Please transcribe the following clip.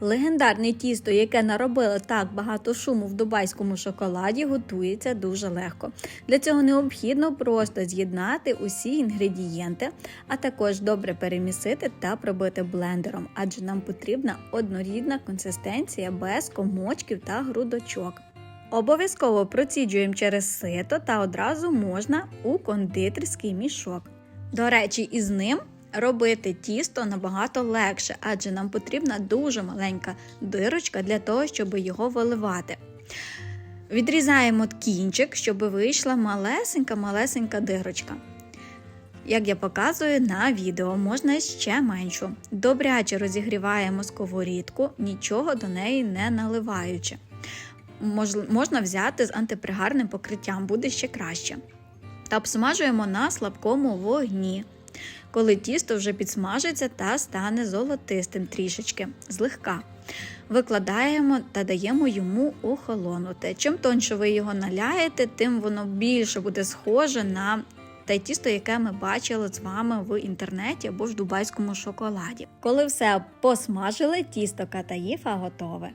Легендарне тісто, яке наробило так багато шуму в дубайському шоколаді, готується дуже легко. Для цього необхідно просто з'єднати усі інгредієнти, а також добре перемісити та пробити блендером, адже нам потрібна однорідна консистенція без комочків та грудочок. Обов'язково проціджуємо через сито та одразу можна у кондитерський мішок. До речі, із ним робити тісто набагато легше, адже нам потрібна дуже маленька дирочка для того, щоб його виливати. Відрізаємо кінчик, щоб вийшла малесенька-малесенька дирочка. Як я показую на відео, можна ще меншу. Добряче розігріваємо сковорідку, нічого до неї не наливаючи. Мож- можна взяти з антипригарним покриттям, буде ще краще. Та обсмажуємо на слабкому вогні. Коли тісто вже підсмажиться та стане золотистим трішечки, злегка. Викладаємо та даємо йому охолонути. Чим тоньше ви його наляєте, тим воно більше буде схоже на те тісто, яке ми бачили з вами в інтернеті або в дубайському шоколаді. Коли все посмажили, тісто катаїфа готове.